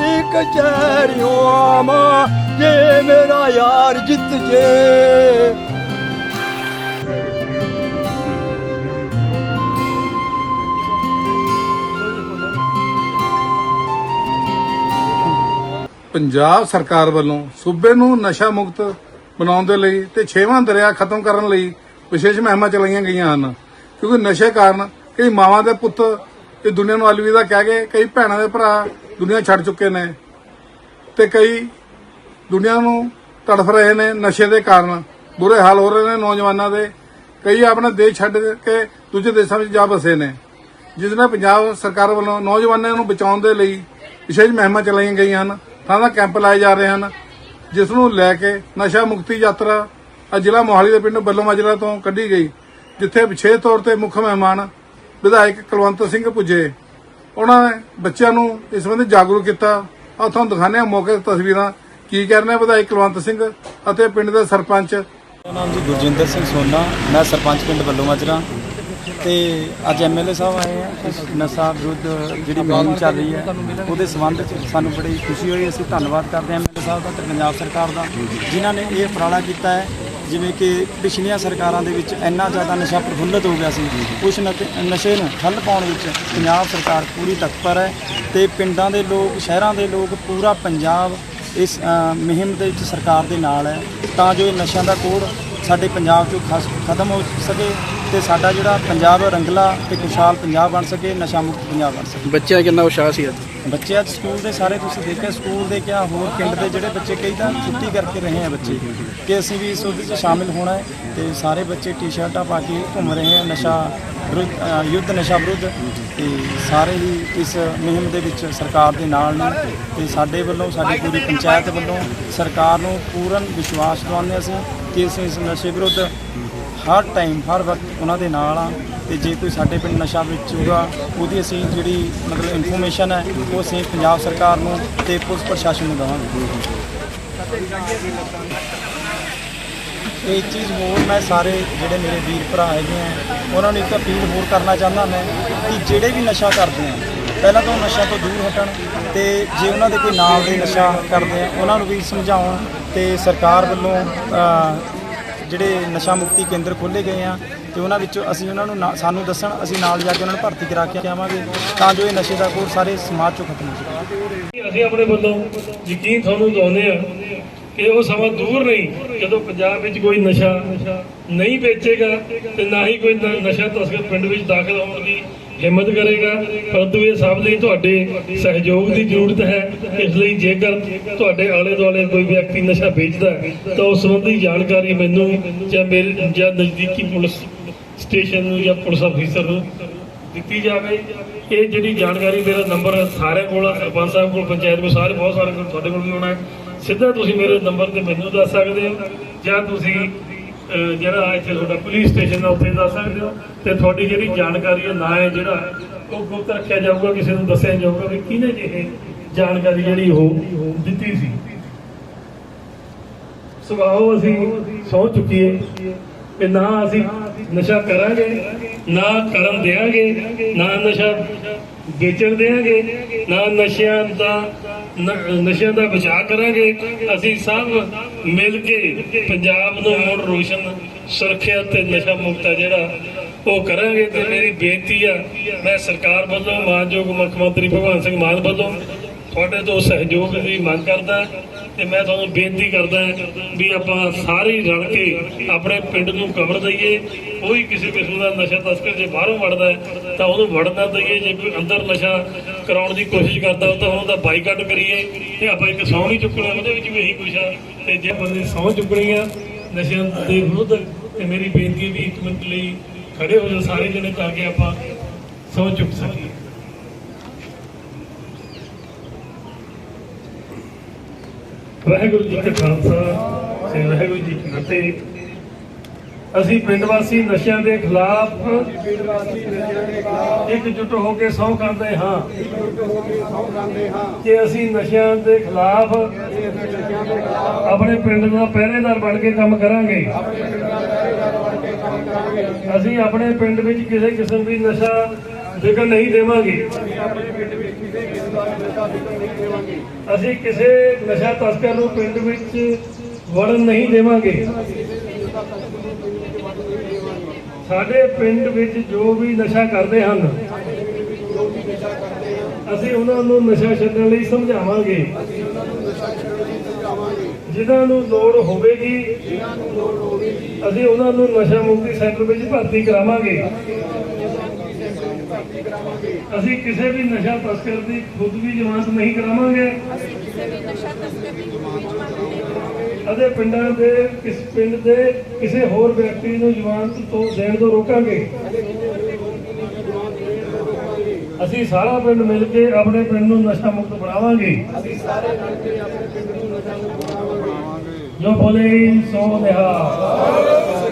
ਦੀ ਕਚਹਿਰੀਓਂ ਆਵਾਂ, ਜੇ ਮੇਰਾ ਯਾਰ ਜਿੱਤ ਜੇ। ਪੰਜਾਬ ਸਰਕਾਰ ਵੱਲੋਂ ਸੂਬੇ ਨੂੰ ਨਸ਼ਾ ਮੁਕਤ ਬਣਾਉਣ ਦੇ ਲਈ ਤੇ ਛੇਵਾਂ ਦਰਿਆ ਖਤਮ ਕਰਨ ਲਈ ਵਿਸ਼ੇਸ਼ ਮੁਹਿੰਮਾਂ ਚਲਾਈਆਂ ਗਈਆਂ ਹਨ। ਕਿਉਂਕਿ ਨਸ਼ੇ ਕਾਰਨ ਕਈ ਮਾਵਾਂ ਦੇ ਪੁੱਤ ਇਹ ਦੁਨੀਆ ਨੂੰ ਅਲਵਿਦਾ ਕਹਿ ਕੇ, ਕਈ ਭੈਣਾਂ ਦੇ ਭਰਾ ਦੁਨੀਆ ਛੱਡ ਚੁੱਕੇ ਨੇ ਤੇ ਕਈ ਦੁਨੀਆ ਨੂੰ ਤੜਫ ਰਹੇ ਨੇ ਨਸ਼ੇ ਦੇ ਕਾਰਨ। ਬੁਰੇ ਹਾਲ ਹੋ ਰਹੇ ਨੇ ਨੌਜਵਾਨਾਂ ਦੇ। ਕਈ ਆਪਣਾ ਦੇਸ਼ ਛੱਡ ਕੇ ਦੂਜੇ ਦੇਸ਼ਾਂ ਵਿੱਚ ਜਾ ਬਸੇ ਨੇ। ਜਿਸ ਨਾਲ ਪੰਜਾਬ ਸਰਕਾਰ ਵੱਲੋਂ ਨੌਜਵਾਨਾਂ ਨੂੰ ਬਚਾਉਣ ਦੇ ਲਈ ਵਿਸ਼ੇਸ਼ ਮੁਹਿੰਮਾਂ ਚਲਾਈਆਂ ਗਈਆਂ ਹਨ। ਥਾਂ ਦਾ ਕੈਂਪ ਲਾਏ ਜਾ ਰਹੇ ਹਨ। ਜਿਸ ਨੂੰ ਲੈ ਕੇ ਨਸ਼ਾ ਮੁਕਤੀ ਯਾਤਰਾ ਅੱਜ ਜ਼ਿਲ੍ਹਾ ਮੋਹਾਲੀ ਦੇ ਪਿੰਡ ਬੱਲੋ ਮਾਜਰਾ ਤੋਂ ਕੱਢੀ ਗਈ, ਜਿੱਥੇ ਵਿਸ਼ੇਸ਼ ਤੌਰ ਤੇ ਮੁੱਖ ਮਹਿਮਾਨ ਵਿਧਾਇਕ ਕੁਲਵੰਤ ਸਿੰਘ ਪੁੱਜੇ। ਉਹਨਾਂ ਨੇ ਬੱਚਿਆਂ ਨੂੰ ਇਸ ਸੰਬੰਧੀ ਜਾਗਰੂਕ ਕੀਤਾ। ਆ ਤੁਹਾਨੂੰ ਦਿਖਾਉਂਦੇ ਹਾਂ ਮੌਕੇ ਦੀਆਂ ਤਸਵੀਰਾਂ। ਕੀ ਕਹਿ ਰਹੇ ਵਿਧਾਇਕ ਕੁਲਵੰਤ ਸਿੰਘ ਅਤੇ ਪਿੰਡ ਦੇ ਸਰਪੰਚ? ਮੇਰਾ ਨਾਮ ਜੀ ਗੁਰਜਿੰਦਰ ਸਿੰਘ ਸੋਨਾ। ਮੈਂ ਸਰਪੰਚ ਪਿੰਡ ਵੱਲੋਂ ਮਾਜਰਾ। ਤੇ ਅੱਜ ਐਮਐਲਏ ਸਾਹਿਬ ਆਏ ਆ। ਇਸ ਨਸ਼ਾ ਵਿਰੁੱਧ ਜਿਹੜੀ ਮੁਹਿੰਮ ਚੱਲ ਰਹੀ ਹੈ, ਉਹਦੇ ਸੰਬੰਧ ਚ ਸਾਨੂੰ ਬੜੀ ਖੁਸ਼ੀ ਹੋਈ। ਅਸੀਂ ਧੰਨਵਾਦ ਕਰਦੇ ਹਾਂ ਐਮਐਲਏ ਸਾਹਿਬ ਦਾ ਤੇ ਪੰਜਾਬ ਸਰਕਾਰ ਦਾ, ਜਿਨ੍ਹਾਂ ਨੇ ਇਹ ਉਪਰਾਲਾ ਕੀਤਾ ਹੈ। ਜਿਵੇਂ ਕਿ ਪਿਛਲੀਆਂ ਸਰਕਾਰਾਂ ਦੇ ਵਿੱਚ ਇੰਨਾ ਜ਼ਿਆਦਾ ਨਸ਼ਾ ਪ੍ਰਫੁੱਲਤ ਹੋ ਗਿਆ ਸੀ ਉਸ ਨਸ਼ੇ ਨੂੰ ਠੱਲ ਪਾਉਣ ਵਿੱਚ ਪੰਜਾਬ ਸਰਕਾਰ ਪੂਰੀ ਤਤਪਰ ਹੈ ਤੇ ਪਿੰਡਾਂ ਦੇ ਲੋਕ ਸ਼ਹਿਰਾਂ ਦੇ ਲੋਕ ਪੂਰਾ ਪੰਜਾਬ ਇਸ ਅ, ਮੁਹਿੰਮ ਦੇ ਵਿੱਚ ਸਰਕਾਰ ਦੇ ਨਾਲ ਹੈ। ਤਾਂ ਜੋ ਇਹ ਨਸ਼ਿਆਂ ਦਾ ਕੋੜ ਸਾਡੇ ਪੰਜਾਬ ਚੋਂ ਖਤਮ ਹੋ ਸਕੇ ਤੇ ਸਾਡਾ ਜਿਹੜਾ ਪੰਜਾਬ ਰੰਗਲਾ ਤੇ ਖੁਸ਼ਹਾਲ ਪੰਜਾਬ ਬਣ ਸਕੇ ਨਸ਼ਾ ਮੁਕਤ ਪੰਜਾਬ ਬਣ ਸਕੇ। ਬੱਚਿਆਂ ਕਿੰਨਾ ਉਤਸ਼ਾਹ ਸੀ ਅੱਜ? ਬੱਚੇ ਅੱਜ ਸਕੂਲ ਦੇ ਸਾਰੇ ਤੁਸੀਂ ਦੇਖਿਆ ਸਕੂਲ ਦੇ ਕਿਆ ਹੋਰ ਪਿੰਡ ਦੇ ਜਿਹੜੇ ਬੱਚੇ ਕਈ ਤਾਂ ਛੁੱਟੀ ਕਰਕੇ ਰਹੇ ਆ ਬੱਚੇ ਕਿ ਅਸੀਂ ਵੀ ਇਸ ਉਹਦੇ 'ਚ ਸ਼ਾਮਿਲ ਹੋਣਾ ਹੈ ਤੇ ਸਾਰੇ ਬੱਚੇ ਟੀ-ਸ਼ਰਟਾਂ ਪਾ ਕੇ ਘੁੰਮ ਰਹੇ ਆ ਨਸ਼ਾ ਵਿਰੁੱਧ ਅ, ਯੁੱਧ ਨਸ਼ਾ ਵਿਰੁੱਧ ਤੇ ਸਾਰੇ ਹੀ ਇਸ ਮੁਹਿੰਮ ਦੇ ਵਿੱਚ ਸਰਕਾਰ ਦੇ ਨਾਲ ਨੇ ਤੇ ਸਾਡੇ ਵੱਲੋਂ ਸਾਡੀ ਪੂਰੀ ਪੰਚਾਇਤ ਵੱਲੋਂ ਸਰਕਾਰ ਨੂੰ ਪੂਰਨ ਵਿਸ਼ਵਾਸ ਦਿਵਾਉਂਦੇ ਅਸੀਂ ਕਿ ਅਸੀਂ ਇਸ ਨਸ਼ੇ ਵਿਰੁੱਧ ਹਰ ਟਾਈਮ ਹਰ ਵਕਤ ਉਹਨਾਂ ਦੇ ਨਾਲ ਆ ਤੇ ਜੇ ਕੋਈ ਸਾਡੇ ਪਿੰਡ ਨਸ਼ਾ ਵੇਚੂਗਾ, ਉਹਦੀ ਅਸੀਂ ਜਿਹੜੀ ਮਤਲਬ ਇਨਫੋਰਮੇਸ਼ਨ ਹੈ, ਉਹ ਅਸੀਂ ਪੰਜਾਬ ਸਰਕਾਰ ਨੂੰ ਤੇ ਪੁਲਿਸ ਪ੍ਰਸ਼ਾਸਨ ਨੂੰ ਦੇਵਾਂਗੇ। ਇਹ ਚੀਜ਼ ਹੋਰ ਮੈਂ ਸਾਰੇ ਜਿਹੜੇ ਮੇਰੇ ਵੀਰ ਭਰਾ ਹੈਗੇ ਆ, ਉਹਨਾਂ ਨੂੰ ਇੱਕ ਅਪੀਲ ਹੋਰ ਕਰਨਾ ਚਾਹੁੰਦਾ ਮੈਂ ਕਿ ਜਿਹੜੇ ਵੀ ਨਸ਼ਾ ਕਰਦੇ ਆ, ਪਹਿਲਾਂ ਤਾਂ ਉਹ ਨਸ਼ਾ ਤੋਂ ਦੂਰ ਹਟਣ ਤੇ ਜੇ ਉਹਨਾਂ ਦੇ ਕੋਈ ਨਾਲ ਦੇ ਨਸ਼ਾ ਕਰਦੇ ਆ, ਉਹਨਾਂ ਨੂੰ ਵੀ ਸਮਝਾਉਣ ਤੇ ਸਰਕਾਰ ਵੱਲੋਂ ਜਿਹੜੇ ਨਸ਼ਾ ਮੁਕਤੀ ਕੇਂਦਰ ਖੋਲ੍ਹੇ ਗਏ ਆ ਤੇ ਉਹਨਾਂ ਵਿੱਚੋਂ ਅਸੀਂ ਉਹਨਾਂ ਨੂੰ ਨਾ- ਸਾਨੂੰ ਦੱਸਣ, ਅਸੀਂ ਨਾਲ ਜਾ ਕੇ ਉਹਨਾਂ ਨੂੰ ਭਰਤੀ ਕਰਾ ਕੇ ਆਵਾਂਗੇ ਤਾਂ ਜੋ ਇਹ ਨਸ਼ੇ ਦਾ ਕੋਰ ਸਾਰੇ ਸਮਾਜ ਚੋਂ ਖਤਮ ਹੋ ਸਕੇ। ਅਸੀਂ ਆਪਣੇ ਵੱਲੋਂ ਯਕੀਨ ਤੁਹਾਨੂੰ ਦਿਵਾਉਂਦੇ ਆ ਕਿ ਉਹ ਸਮਾਂ ਦੂਰ ਨਹੀਂ, ਜਦੋਂ ਪੰਜਾਬ ਵਿੱਚ ਕੋਈ ਨਸ਼ਾ ਨਹੀਂ ਵੇਚੇਗਾ ਤੇ ਨਾ ਹੀ ਕੋਈ ਨਸ਼ਾ ਤਸਕਰ ਪਿੰਡ ਵਿੱਚ ਦਾਖਲ ਹੋਣ ਦੀ ਹਿੰਮਤ ਕਰੇਗਾ ਪਰੰਤੂ ਇਹ ਸਭ ਲਈ ਤੁਹਾਡੇ ਸਹਿਯੋਗ ਦੀ ਜ਼ਰੂਰਤ ਹੈ। ਇਸ ਲਈ ਜੇਕਰ ਤੁਹਾਡੇ ਆਲੇ ਦੁਆਲੇ ਕੋਈ ਵਿਅਕਤੀ ਨਸ਼ਾ ਵੇਚਦਾ ਹੈ ਤਾਂ ਉਸ ਸੰਬੰਧੀ ਜਾਣਕਾਰੀ ਮੈਨੂੰ ਜਾਂ ਮੇਰੇ ਜਾਂ ਨਜ਼ਦੀਕੀ ਪੁਲਿਸ ਸਟੇਸ਼ਨ ਨੂੰ ਜਾਂ ਪੁਲਿਸ ਅਫੀਸਰ ਨੂੰ ਦਿੱਤੀ ਜਾਵੇ। ਇਹ ਜਿਹੜੀ ਜਾਣਕਾਰੀ ਮੇਰਾ ਨੰਬਰ ਸਾਰਿਆਂ ਕੋਲ ਆ, ਸਰਪੰਚ ਸਾਹਿਬ ਕੋਲ ਪੰਚਾਇਤ ਕੋਲ ਸਾਰੇ ਬਹੁਤ ਸਾਰੇ ਕੋਲ ਤੁਹਾਡੇ ਕੋਲ ਵੀ ਹੋਣਾ ਹੈ। ਸਿੱਧਾ ਤੁਸੀਂ ਮੇਰੇ ਨੰਬਰ ਤੇ ਮੈਨੂੰ ਦੱਸ ਸਕਦੇ ਹੋ ਜਾਂ ਤੁਸੀਂ ਜਿਹੜਾ ਇੱਥੇ ਤੁਹਾਡਾ ਪੁਲਿਸ ਸਟੇਸ਼ਨ ਆ ਉੱਥੇ ਦੱਸ ਸਕਦੇ ਹੋ ਤੇ ਤੁਹਾਡੀ ਜਿਹੜੀ ਜਾਣਕਾਰੀ ਹੈ, ਨਾ ਹੈ ਜਿਹੜਾ ਉਹ ਗੁਪਤ ਰੱਖਿਆ ਜਾਊਗਾ, ਕਿਸੇ ਨੂੰ ਦੱਸਿਆ ਜਾਊਗਾ ਵੀ ਕਿਹਨੇ ਇਹ ਜਾਣਕਾਰੀ ਜਿਹੜੀ ਉਹ ਦਿੱਤੀ ਸੀ। ਸੁਭਾਅ ਅਸੀਂ ਸੌ ਚੁੱਕੀਏ ਕਿ ਨਾ ਅਸੀਂ ਨਸ਼ਾ ਕਰਾਂਗੇ, ਨਾ ਕਰਨ ਦੇਾਂਗੇ ਨਾ ਨਸ਼ਾ ਵੇਚਣ ਦੇਾਂਗੇ ਨਾ ਨਸ਼ਿਆਂ ਦਾ ਨਸ਼ਿਆਂ ਦਾ ਬਚਾਅ ਕਰਾਂਗੇ। ਅਸੀਂ ਸਭ ਮਿਲ ਕੇ ਪੰਜਾਬ ਨੂੰ ਮੁੜ ਰੋਸ਼ਨ, ਸੁਰੱਖਿਆ ਤੇ ਨਸ਼ਾ ਮੁਕਤ ਆ ਜਿਹੜਾ ਉਹ ਕਰਾਂਗੇ ਤੇ ਮੇਰੀ ਬੇਨਤੀ ਆ, ਮੈਂ ਸਰਕਾਰ ਵੱਲੋਂ ਮਾਨਯੋਗ ਮੁੱਖ ਮੰਤਰੀ ਭਗਵੰਤ ਸਿੰਘ ਮਾਨ ਵੱਲੋਂ ਤੁਹਾਡੇ ਤੋਂ ਸਹਿਯੋਗ ਦੀ ਮੰਗ ਕਰਦਾ। ਤੇ ਮੈਂ ਤੁਹਾਨੂੰ ਬੇਨਤੀ ਕਰਦਾ ਵੀ ਆਪਾਂ ਸਾਰੇ ਰਲ ਕੇ ਆਪਣੇ ਪਿੰਡ ਨੂੰ ਕਵਰ ਦਈਏ। ਕੋਈ ਕਿਸੇ ਕਿਸਮ ਦਾ ਨਸ਼ਾ ਤਸਕਰ ਜੇ ਬਾਹਰੋਂ ਵੜਦਾ ਤਾਂ ਉਹਨੂੰ ਵੜਨਾ ਦਈਏ। ਜੇ ਕੋਈ ਅੰਦਰ ਨਸ਼ਾ ਕਰਾਉਣ ਦੀ ਕੋਸ਼ਿਸ਼ ਕਰਦਾ ਤਾਂ ਉਹਦਾ ਬਾਈਕਾਟ ਕਰੀਏ ਤੇ ਆਪਾਂ ਇੱਕ ਸੌਂ ਨਹੀਂ ਚੁੱਕਣਾ, ਉਹਦੇ ਵਿੱਚ ਵੀ ਇਹੀ ਕੁਛ ਆ। ਤੇ ਜੇ ਬੰਦੇ ਸੌਂ ਚੁੱਕਣੀ ਆ ਨਸ਼ਿਆਂ ਦੇ ਵਿਰੁੱਧ, ਤੇ ਮੇਰੀ ਬੇਨਤੀ ਵੀ ਇੱਕ ਮਿੰਟ ਲਈ ਖੜੇ ਹੋ ਜਾਓ ਸਾਰੇ ਜਣੇ, ਤਾਂ ਕਿ ਆਪਾਂ ਸਹੁੰ ਚੁੱਕ ਸਕੀਏ। ਵਾਹਿਗੁਰੂ ਜੀ ਕਾ ਖਾਲਸਾ, ਸ੍ਰੀ ਵਾਹਿਗੁਰੂ ਜੀ ਕੀ ਫਤਿਹ। ਅਸੀਂ ਪਿੰਡ ਵਾਸੀ ਨਸ਼ਿਆਂ ਦੇ ਖਿਲਾਫ ਇਕਜੁੱਟ ਹੋ ਕੇ ਸਹੁੰ ਕਰਦੇ ਹਾਂ। ਕਿ ਅਸੀਂ ਨਸ਼ਿਆਂ ਦੇ ਖਿਲਾਫ ਆਪਣੇ ਪਿੰਡ ਦਾ ਪਹਿਰੇਦਾਰ ਬਣ ਕੇ ਕੰਮ ਕਰਾਂਗੇ। ਅਸੀਂ ਆਪਣੇ ਪਿੰਡ ਵਿੱਚ ਕਿਸੇ ਕਿਸਮ ਦੀ ਨਸ਼ਾ ਵਿਕਣ ਨਹੀਂ ਦੇਵਾਂਗੇ। ਅਸੀਂ ਕਿਸੇ ਨਸ਼ਾ ਤਸਕਰ ਨੂੰ ਪਿੰਡ ਵਿੱਚ ਵੜਨ ਨਹੀਂ ਦੇਵਾਂਗੇ। ਸਾਡੇ ਪਿੰਡ ਵਿੱਚ ਜੋ ਵੀ ਨਸ਼ਾ ਕਰਦੇ ਹਨ, ਅਸੀਂ ਉਹਨਾਂ ਨੂੰ ਨਸ਼ਾ ਛੱਡਣ ਲਈ ਸਮਝਾਵਾਂਗੇ। ਜਿਨ੍ਹਾਂ ਨੂੰ ਲੋੜ ਹੋਵੇਗੀ, ਅਸੀਂ ਉਹਨਾਂ ਨੂੰ ਨਸ਼ਾ ਮੁਕਤੀ ਸੈਂਟਰ ਵਿੱਚ ਭਰਤੀ ਕਰਾਵਾਂਗੇ। ਕਰਾਵਾਂਗੇ। ਅਸੀਂ ਕਿਸੇ ਵੀ ਨਸ਼ਾ ਤਸਕਰ ਦੀ ਖੁਦ ਵੀ ਜ਼ਮਾਨਤ ਨਹੀਂ ਕਰਾਵਾਂਗੇ। ਅਤੇ ਪਿੰਡਾਂ ਦੇ ਕਿਸ ਪਿੰਡ ਦੇ ਕਿਸੇ ਹੋਰ ਵਿਅਕਤੀ ਨੂੰ ਜ਼ਮਾਨਤ ਤੋਂ ਦੇਣ ਤੋਂ ਰੋਕਾਂਗੇ। ਅਸੀਂ ਸਾਰਾ ਪਿੰਡ ਮਿਲ ਕੇ ਆਪਣੇ ਪਿੰਡ ਨੂੰ ਨਸ਼ਾ ਮੁਕਤ ਬਣਾਵਾਂਗੇ। ਅਸੀਂ ਸਾਰੇ ਮਿਲ ਕੇ ਆਪਣੇ ਪਿੰਡ ਨੂੰ ਨਸ਼ਾ ਮੁਕਤ ਬਣਾਵਾਂਗੇ। ਜੋ ਬੋਲੇ ਸੋ ਨਿਹਾਲ।